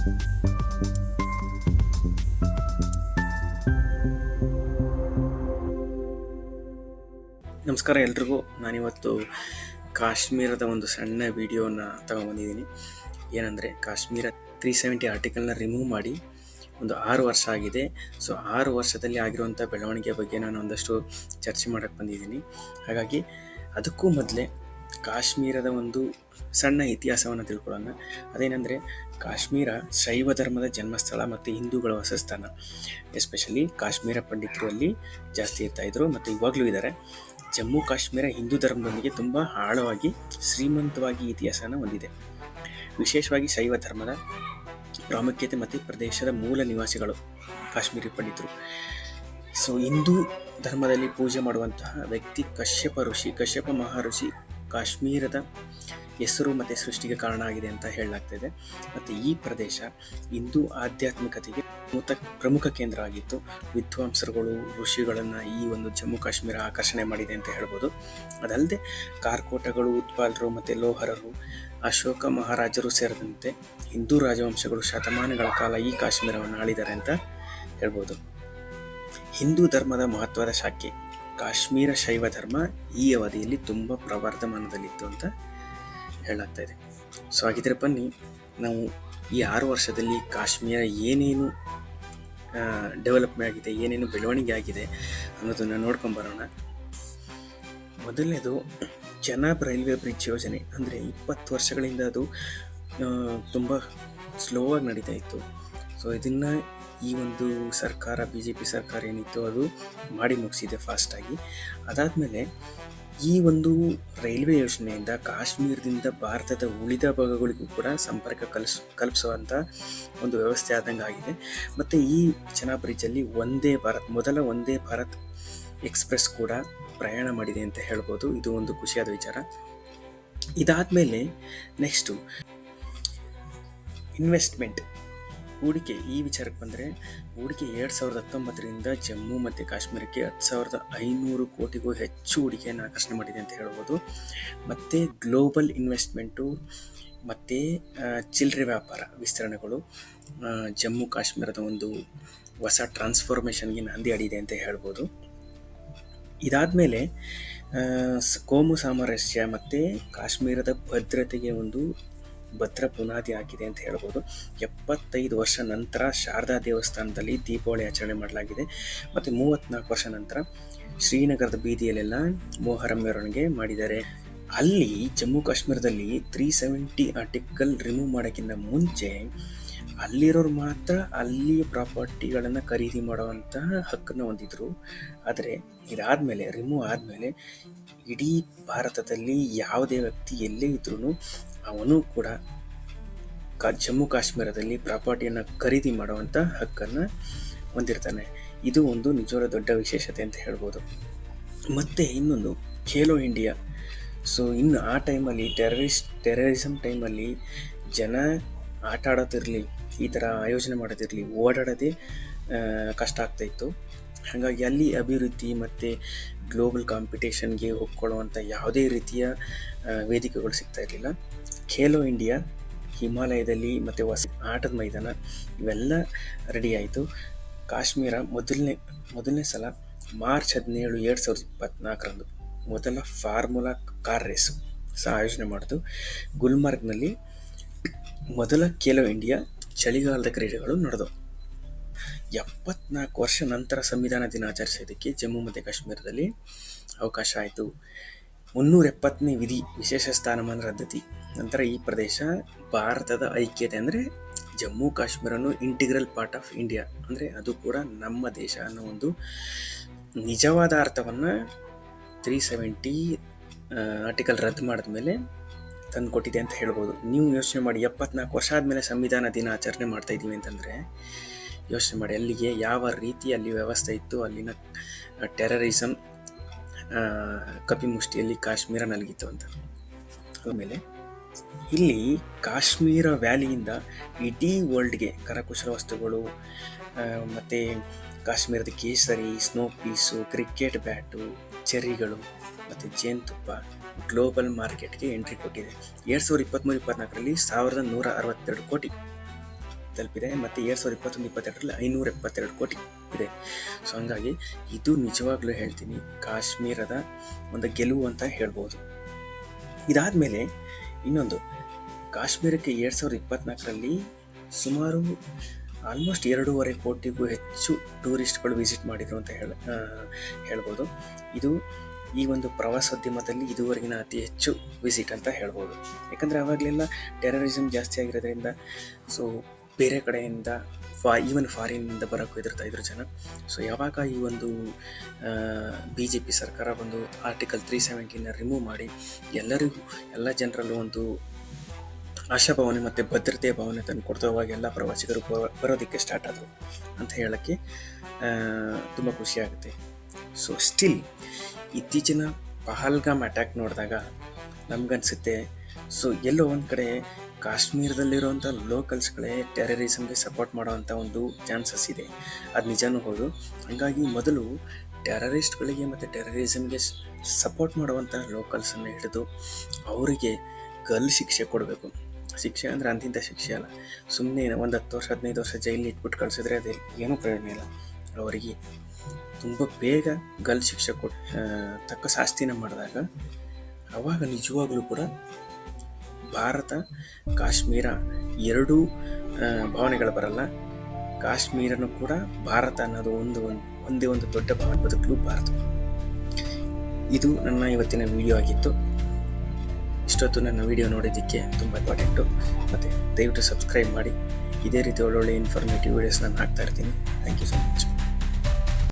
ನಮಸ್ಕಾರ ಎಲ್ರಿಗೂ. ನಾನಿವತ್ತು ಕಾಶ್ಮೀರದ ಒಂದು ಸಣ್ಣ ವಿಡಿಯೋನ ತಗೊಂಬಂದಿದ್ದೀನಿ. ಏನಂದರೆ, ಕಾಶ್ಮೀರ ತ್ರೀ ಸೆವೆಂಟಿ ಆರ್ಟಿಕಲ್ನ ರಿಮೂವ್ ಮಾಡಿ ಒಂದು ಆರು ವರ್ಷ ಆಗಿದೆ. ಸೊ ಆರು ವರ್ಷದಲ್ಲಿ ಆಗಿರುವಂಥ ಬೆಳವಣಿಗೆ ಬಗ್ಗೆ ನಾನು ಒಂದಷ್ಟು ಚರ್ಚೆ ಮಾಡೋಕ್ಕೆ ಬಂದಿದ್ದೀನಿ. ಹಾಗಾಗಿ, ಅದಕ್ಕೂ ಮೊದಲೇ ಕಾಶ್ಮೀರದ ಒಂದು ಸಣ್ಣ ಇತಿಹಾಸವನ್ನು ತಿಳ್ಕೊಳ್ಳೋಣ. ಅದೇನೆಂದರೆ ಕಾಶ್ಮೀರ ಶೈವ ಧರ್ಮದ ಜನ್ಮಸ್ಥಳ ಮತ್ತು ಹಿಂದೂಗಳ ವಾಸಸ್ಥಾನ. ಎಸ್ಪೆಷಲಿ ಕಾಶ್ಮೀರ ಪಂಡಿತರು ಅಲ್ಲಿ ಜಾಸ್ತಿ ಇರ್ತಾಯಿದ್ರು ಮತ್ತು ಇವಾಗಲೂ ಇದ್ದಾರೆ ಜಮ್ಮು ಕಾಶ್ಮೀರ ಹಿಂದೂ ಧರ್ಮದೊಂದಿಗೆ ತುಂಬ ಆಳವಾಗಿ, ಶ್ರೀಮಂತವಾಗಿ ಇತಿಹಾಸನ ಹೊಂದಿದೆ. ವಿಶೇಷವಾಗಿ ಶೈವ ಧರ್ಮದ ಪ್ರಾಮುಖ್ಯತೆ ಮತ್ತು ಪ್ರದೇಶದ ಮೂಲ ನಿವಾಸಿಗಳು ಕಾಶ್ಮೀರಿ ಪಂಡಿತರು. ಸೊ ಹಿಂದೂ ಧರ್ಮದಲ್ಲಿ ಪೂಜೆ ಮಾಡುವಂತಹ ವ್ಯಕ್ತಿ ಕಶ್ಯಪ ಋಷಿ, ಕಶ್ಯಪ ಮಹರ್ಷಿ ಕಾಶ್ಮೀರದ ಹೆಸರು ಮತ್ತು ಸೃಷ್ಟಿಗೆ ಕಾರಣ ಆಗಿದೆ ಅಂತ ಹೇಳಲಾಗ್ತಿದೆ. ಮತ್ತು ಈ ಪ್ರದೇಶ ಹಿಂದೂ ಆಧ್ಯಾತ್ಮಿಕತೆಗೆ ಪ್ರಮುಖ ಪ್ರಮುಖ ಕೇಂದ್ರ ಆಗಿತ್ತು. ವಿದ್ವಾಂಸರುಗಳು, ಋಷಿಗಳನ್ನು ಈ ಒಂದು ಜಮ್ಮು ಕಾಶ್ಮೀರ ಆಕರ್ಷಣೆ ಮಾಡಿದೆ ಅಂತ ಹೇಳ್ಬೋದು. ಅದಲ್ಲದೆ ಕಾರ್ಕೋಟಗಳು, ಉತ್ಪಾಲರು ಮತ್ತು ಲೋಹರರು, ಅಶೋಕ ಮಹಾರಾಜರು ಸೇರಿದಂತೆ ಹಿಂದೂ ರಾಜವಂಶಗಳು ಶತಮಾನಗಳ ಕಾಲ ಈ ಕಾಶ್ಮೀರವನ್ನು ಆಳಿದ್ದಾರೆ ಅಂತ ಹೇಳ್ಬೋದು. ಹಿಂದೂ ಧರ್ಮದ ಮಹತ್ವದ ಶಾಖೆ. ಕಾಶ್ಮೀರ ಶೈವ ಧರ್ಮ ಈ ಅವಧಿಯಲ್ಲಿ ತುಂಬ ಪ್ರವರ್ಧಮಾನದಲ್ಲಿತ್ತು ಅಂತ ಹೇಳಾಗ್ತಾ ಇದೆ. ಸೊ ಹಾಗಿದ್ರೆ ಬನ್ನಿ, ನಾವು ಈ ಆರು ವರ್ಷದಲ್ಲಿ ಕಾಶ್ಮೀರ ಏನೇನು ಡೆವಲಪ್ಮೆಂಟ್ ಆಗಿದೆ, ಏನೇನು ಬೆಳವಣಿಗೆ ಆಗಿದೆ ಅನ್ನೋದನ್ನು ನೋಡ್ಕೊಂಬರೋಣ ಮೊದಲನೇದು ಚೆನ್ನಾಬ್ ರೈಲ್ವೆ ಬ್ರಿಡ್ಜ್ ಯೋಜನೆ. ಅಂದರೆ ಇಪ್ಪತ್ತು ವರ್ಷಗಳಿಂದ ಅದು ತುಂಬ ಸ್ಲೋ ಆಗಿ ನಡೀತಾ ಇತ್ತು. ಸೊ ಇದನ್ನು ಈ ಒಂದು ಸರ್ಕಾರ ಬಿ ಜೆ ಪಿ ಸರ್ಕಾರ ಏನಿತ್ತು ಅದು ಮಾಡಿ ಮುಗಿಸಿದೆ ಫಾಸ್ಟಾಗಿ ಅದಾದಮೇಲೆ ಈ ಒಂದು ರೈಲ್ವೆ ಯೋಜನೆಯಿಂದ ಕಾಶ್ಮೀರದಿಂದ ಭಾರತದ ಉಳಿದ ಭಾಗಗಳಿಗೂ ಕೂಡ ಸಂಪರ್ಕ ಕಲಿಸ್ ಕಲ್ಪಿಸುವಂಥ ಒಂದು ವ್ಯವಸ್ಥೆ ಆದಂಗೆ ಆಗಿದೆ. ಮತ್ತು ಈ ಚನಾ ಬ್ರಿಡ್ಜಲ್ಲಿ ಒಂದೇ ಭಾರತ್, ಮೊದಲ ಒಂದೇ ಭಾರತ್ ಎಕ್ಸ್ಪ್ರೆಸ್ ಕೂಡ ಪ್ರಯಾಣ ಮಾಡಿದೆ ಅಂತ ಹೇಳ್ಬೋದು. ಇದು ಒಂದು ಖುಷಿಯಾದ ವಿಚಾರ. ಇದಾದಮೇಲೆ ನೆಕ್ಸ್ಟು ಇನ್ವೆಸ್ಟ್ಮೆಂಟ್. ಹೂಡಿಕೆ, ಈ ವಿಚಾರಕ್ಕೆ ಬಂದರೆ ಹೂಡಿಕೆ ಎರಡು ಸಾವಿರದ ಹತ್ತೊಂಬತ್ತರಿಂದ ಜಮ್ಮು ಮತ್ತು ಕಾಶ್ಮೀರಕ್ಕೆ ಹತ್ತು ಸಾವಿರದ ಐನೂರು ಕೋಟಿಗೂ ಹೆಚ್ಚು ಹೂಡಿಕೆಯನ್ನು ಆಕರ್ಷಣೆ ಮಾಡಿದೆ ಅಂತ ಹೇಳ್ಬೋದು. ಮತ್ತು ಗ್ಲೋಬಲ್ ಇನ್ವೆಸ್ಟ್ಮೆಂಟು, ಮತ್ತು ಚಿಲ್ಲರೆ ವ್ಯಾಪಾರ ವಿಸ್ತರಣೆಗಳು ಜಮ್ಮು ಕಾಶ್ಮೀರದ ಒಂದು ಹೊಸ ಟ್ರಾನ್ಸ್ಫಾರ್ಮೇಷನ್ಗೆ ನಂದಿ ಆಡಿದೆ ಅಂತ ಹೇಳ್ಬೋದು. ಇದಾದಮೇಲೆ ಕೋಮು ಸಾಮರಸ್ಯ ಮತ್ತು ಕಾಶ್ಮೀರದ ಭದ್ರತೆಗೆ ಒಂದು ಭದ್ರ ಬುನಾದಿ ಆಗಿದೆ ಅಂತ ಹೇಳ್ಬೋದು. ಎಪ್ಪತ್ತೈದು ವರ್ಷ ನಂತರ ಶಾರದಾ ದೇವಸ್ಥಾನದಲ್ಲಿ ದೀಪಾವಳಿ ಆಚರಣೆ ಮಾಡಲಾಗಿದೆ. ಮತ್ತು ಮೂವತ್ತ್ನಾಲ್ಕು ವರ್ಷ ನಂತರ ಶ್ರೀನಗರದ ಬೀದಿಯಲ್ಲೆಲ್ಲ ಮೊಹರಂ ಮೆರವಣಿಗೆ ಮಾಡಿದ್ದಾರೆ. ಅಲ್ಲಿ ಜಮ್ಮು ಕಾಶ್ಮೀರದಲ್ಲಿ ತ್ರೀ ಸೆವೆಂಟಿ ಆರ್ಟಿಕಲ್ ರಿಮೂವ್ ಮಾಡೋಕ್ಕಿಂತ ಮುಂಚೆ ಅಲ್ಲಿರೋರು ಮಾತ್ರ ಅಲ್ಲಿ ಪ್ರಾಪರ್ಟಿಗಳನ್ನು ಖರೀದಿ ಮಾಡುವಂತಹ ಹಕ್ಕನ್ನು ಹೊಂದಿದ್ರು. ಆದರೆ ಇದಾದಮೇಲೆ ರಿಮೂವ್ ಆದಮೇಲೆ ಇಡೀ ಭಾರತದಲ್ಲಿ ಯಾವುದೇ ವ್ಯಕ್ತಿ ಎಲ್ಲೇ ಇದ್ರೂ ಅವನು ಕೂಡ ಕಾ ಜಮ್ಮು ಕಾಶ್ಮೀರದಲ್ಲಿ ಪ್ರಾಪರ್ಟಿಯನ್ನು ಖರೀದಿ ಮಾಡುವಂಥ ಹಕ್ಕನ್ನು ಹೊಂದಿರ್ತಾನೆ. ಇದು ಒಂದು ನಿಜವಾದ ದೊಡ್ಡ ವಿಶೇಷತೆ ಅಂತ ಹೇಳ್ಬೋದು. ಮತ್ತು ಇನ್ನೊಂದು, ಖೇಲೋ ಇಂಡಿಯಾ. ಸೊ ಇನ್ನು ಆ ಟೈಮಲ್ಲಿ ಟೆರರಿಸ್ಟ್ ಟೆರರಿಸಮ್ ಟೈಮಲ್ಲಿ ಜನ ಆಟ ಆಡೋದಿರಲಿ, ಈ ಥರ ಆಯೋಜನೆ ಮಾಡೋದಿರಲಿ, ಓಡಾಡೋದೇ ಕಷ್ಟ ಆಗ್ತಾಯಿತ್ತು ಹಾಗಾಗಿ ಅಲ್ಲಿ ಅಭಿವೃದ್ಧಿ ಮತ್ತು ಗ್ಲೋಬಲ್ ಕಾಂಪಿಟೇಷನ್ಗೆ ಒಪ್ಕೊಳ್ಳುವಂಥ ಯಾವುದೇ ರೀತಿಯ ವೇದಿಕೆಗಳು ಸಿಗ್ತಾ ಇರಲಿಲ್ಲ. ಖೇಲೋ ಇಂಡಿಯಾ, ಹಿಮಾಲಯದಲ್ಲಿ ಮತ್ತು ಹೊಸ ಆಟದ ಮೈದಾನ, ಇವೆಲ್ಲ ರೆಡಿ ಆಯಿತು. ಕಾಶ್ಮೀರ ಮೊದಲನೇ ಮೊದಲನೇ ಸಲ ಮಾರ್ಚ್ ಹದಿನೇಳು ಎರಡು ಸಾವಿರದ ಇಪ್ಪತ್ತ್ನಾಲ್ಕರಂದು ಮೊದಲ ಫಾರ್ಮುಲಾ ಕಾರ್ ರೇಸು ಸಹ ಆಯೋಜನೆ ಮಾಡಿತು. ಗುಲ್ಮರ್ಗ್ನಲ್ಲಿ ಮೊದಲ ಖೇಲೋ ಇಂಡಿಯಾ ಚಳಿಗಾಲದ ಕ್ರೀಡೆಗಳು ನಡೆದವು. ಎಪ್ಪತ್ನಾಲ್ಕು ವರ್ಷ ನಂತರ ಸಂವಿಧಾನ ದಿನ ಆಚರಿಸೋದಕ್ಕೆ ಜಮ್ಮು ಮತ್ತು ಕಾಶ್ಮೀರದಲ್ಲಿ ಅವಕಾಶ ಆಯಿತು. ಮುನ್ನೂರ ಎಪ್ಪತ್ತನೇ ವಿಧಿ ವಿಶೇಷ ಸ್ಥಾನಮಾನ ರದ್ದತಿ. ನಂತರ ಈ ಪ್ರದೇಶ ಭಾರತದ ಐಕ್ಯತೆ ಅಂದರೆ ಜಮ್ಮು ಕಾಶ್ಮೀರನು ಇಂಟಿಗ್ರಲ್ ಪಾರ್ಟ್ ಆಫ್ ಇಂಡಿಯಾ. ಅಂದರೆ ಅದು ಕೂಡ ನಮ್ಮ ದೇಶ ಅನ್ನೋ ಒಂದು ನಿಜವಾದ ಅರ್ಥವನ್ನು ತ್ರೀ ಸೆವೆಂಟಿ ಆರ್ಟಿಕಲ್ ರದ್ದು ಮಾಡಿದ ಮೇಲೆ ತಂದು ಕೊಟ್ಟಿದೆ ಅಂತ ಹೇಳ್ಬೋದು. ನೀವು ಯೋಚನೆ ಮಾಡಿ, ಎಪ್ಪತ್ನಾಲ್ಕು ವರ್ಷ ಆದಮೇಲೆ ಸಂವಿಧಾನ ದಿನ ಆಚರಣೆ ಮಾಡ್ತಾ ಇದ್ದೀವಿ ಅಂತಂದರೆ ಯೋಚನೆ ಮಾಡಿ, ಅಲ್ಲಿಗೆ ಯಾವ ರೀತಿ ಅಲ್ಲಿ ವ್ಯವಸ್ಥೆ ಇತ್ತು, ಅಲ್ಲಿನ ಟೆರರಿಸಮ್ ಕಪಿಮುಷ್ಟಿಯಲ್ಲಿ ಕಾಶ್ಮೀರ ನಲಗಿತ್ತು ಅಂತ. ಆಮೇಲೆ ಇಲ್ಲಿ ಕಾಶ್ಮೀರ ವ್ಯಾಲಿಯಿಂದ ಇಡೀ ವರ್ಲ್ಡ್ಗೆ ಕರಕುಶಲ ವಸ್ತುಗಳು ಮತ್ತು ಕಾಶ್ಮೀರದ ಕೇಸರಿ ಸ್ನೋ ಪೀಸು ಕ್ರಿಕೆಟ್ ಬ್ಯಾಟು ಚೆರ್ರಿಗಳು, ಮತ್ತು ಜೇನುತುಪ್ಪ ಗ್ಲೋಬಲ್ ಮಾರ್ಕೆಟ್ಗೆ ಎಂಟ್ರಿ ಕೊಟ್ಟಿದೆ. ಎರಡು ಸಾವಿರದ ಇಪ್ಪತ್ತ್ಮೂರು ಇಪ್ಪತ್ತ್ನಾಲ್ಕರಲ್ಲಿ ಸಾವಿರದ ನೂರ ಅರವತ್ತೆರಡು ಕೋಟಿ ತಲುಪಿದೆ, ಮತ್ತು ಎರಡು ಸಾವಿರದ ಇಪ್ಪತ್ತೊಂದು, ಇಪ್ಪತ್ತೆರಡರಲ್ಲಿ ಐನೂರ ಎಪ್ಪತ್ತೆರಡು ಕೋಟಿ. ಇದೆ. ಸೊ ಹಂಗಾಗಿ ಇದು ನಿಜವಾಗ್ಲೂ ಹೇಳ್ತೀನಿ, ಕಾಶ್ಮೀರದ ಒಂದು ಗೆಲುವು ಅಂತ ಹೇಳ್ಬೋದು. ಇದಾದಮೇಲೆ ಇನ್ನೊಂದು, ಕಾಶ್ಮೀರಕ್ಕೆ ಎರಡು ಸಾವಿರದ ಇಪ್ಪತ್ತ್ನಾಲ್ಕರಲ್ಲಿ ಸುಮಾರು ಆಲ್ಮೋಸ್ಟ್ ಎರಡೂವರೆ ಕೋಟಿಗೂ ಹೆಚ್ಚು ಟೂರಿಸ್ಟ್ಗಳು ವಿಸಿಟ್ ಮಾಡಿದರು ಅಂತ ಹೇಳ ಹೇಳ್ಬೋದು. ಇದು ಈ ಒಂದು ಪ್ರವಾಸೋದ್ಯಮದಲ್ಲಿ ಇದುವರೆಗಿನ ಅತಿ ಹೆಚ್ಚು ವಿಸಿಟ್ ಅಂತ ಹೇಳ್ಬೋದು. ಯಾಕಂದರೆ ಆವಾಗಲೆಲ್ಲ ಟೆರರಿಸಮ್ ಜಾಸ್ತಿ ಆಗಿರೋದ್ರಿಂದ ಸೊ ಬೇರೆ ಕಡೆಯಿಂದ ಫಾ ಈವನ್ ಫಾರಿನಿಂದ ಬರೋಕ್ಕೂ ಹೆದರ್ತಾ ಇದ್ರು ಜನ. ಸೊ ಯಾವಾಗ ಈ ಒಂದು ಬಿ ಜೆ ಪಿ ಸರ್ಕಾರ ಬಂದು ಆರ್ಟಿಕಲ್ ತ್ರೀ ಸೆವೆಂಟಿನ ರಿಮೂವ್ ಮಾಡಿ, ಎಲ್ಲರಿಗೂ, ಎಲ್ಲ ಜನರಲ್ಲೂ ಒಂದು ಆಶಾಭಾವನೆ ಮತ್ತು ಭದ್ರತೆಯ ಭಾವನೆ ತಂದು ಕೊಡ್ತವಾಗ ಎಲ್ಲ ಪ್ರವಾಸಿಗರು ಬರೋದಕ್ಕೆ ಸ್ಟಾರ್ಟ್ ಆದರು ಅಂತ ಹೇಳೋಕ್ಕೆ ತುಂಬ ಖುಷಿಯಾಗುತ್ತೆ ಸೊ ಸ್ಟಿಲ್ ಇತ್ತೀಚಿನ ಪಹಲ್ಗಾಮ್ ಅಟ್ಯಾಕ್ ನೋಡಿದಾಗ ನಮಗನ್ಸುತ್ತೆ. ಸೊ ಎಲ್ಲೋ ಒಂದು ಕಡೆ ಕಾಶ್ಮೀರದಲ್ಲಿರುವಂಥ ಲೋಕಲ್ಸ್ಗಳೇ ಟೆರರಿಸಮ್ಗೆ ಸಪೋರ್ಟ್ ಮಾಡೋವಂಥ ಒಂದು ಚಾನ್ಸಸ್ ಇದೆ. ಅದು ನಿಜನೂ ಹೌದು. ಹಾಗಾಗಿ ಮೊದಲು ಟೆರರಿಸ್ಟ್ಗಳಿಗೆ ಮತ್ತು ಟೆರರಿಸಮ್ಗೆ ಸಪೋರ್ಟ್ ಮಾಡುವಂಥ ಲೋಕಲ್ಸನ್ನು ಹಿಡಿದು ಅವರಿಗೆ ಗಲ್ ಶಿಕ್ಷೆ ಕೊಡಬೇಕು. ಶಿಕ್ಷೆ ಅಂದರೆ ಅಂತಿಂಥ ಶಿಕ್ಷೆ ಅಲ್ಲ. ಸುಮ್ಮನೆ ಒಂದು ಹತ್ತು ವರ್ಷ, ಹದಿನೈದು ವರ್ಷ ಜೈಲಿಗೆ ಇಟ್ಬಿಟ್ಟು ಕಳಿಸಿದ್ರೆ ಅದೇ ಏನೂ ಪ್ರಯೋಜನ ಇಲ್ಲ. ಅವರಿಗೆ ತುಂಬ ಬೇಗ ಗಲ್ ಶಿಕ್ಷೆ ಕೊಟ್ಟು ತಕ್ಕ ಶಾಸ್ತಿನ ಮಾಡಿದಾಗ ಅವಾಗ ನಿಜವಾಗ್ಲೂ ಕೂಡ ಭಾರತ, ಕಾಶ್ಮೀರ ಎರಡೂ ಭಾವನೆಗಳು ಬರಲ್ಲ. ಕಾಶ್ಮೀರನೂ ಕೂಡ ಭಾರತ ಅನ್ನೋದು ಒಂದು ಒಂದು ಒಂದೇ ದೊಡ್ಡ ಭಾವನೆ ಬದುಕಲು ಭಾರತ. ಇದು ನನ್ನ ಇವತ್ತಿನ ವಿಡಿಯೋ ಆಗಿತ್ತು. ಇಷ್ಟೊತ್ತು ನನ್ನ ವಿಡಿಯೋ ನೋಡಿದ್ದಕ್ಕೆ ತುಂಬ ಇಂಪಾರ್ಟೆಂಟು. ಮತ್ತು ದಯವಿಟ್ಟು ಸಬ್ಸ್ಕ್ರೈಬ್ ಮಾಡಿ. ಇದೇ ರೀತಿ ಒಳ್ಳೊಳ್ಳೆ ಇನ್ಫಾರ್ಮೇಟಿವ್ ವಿಡಿಯೋಸ್ ನಾನು ಹಾಕ್ತಾ ಇರ್ತೀನಿ. Thank you so much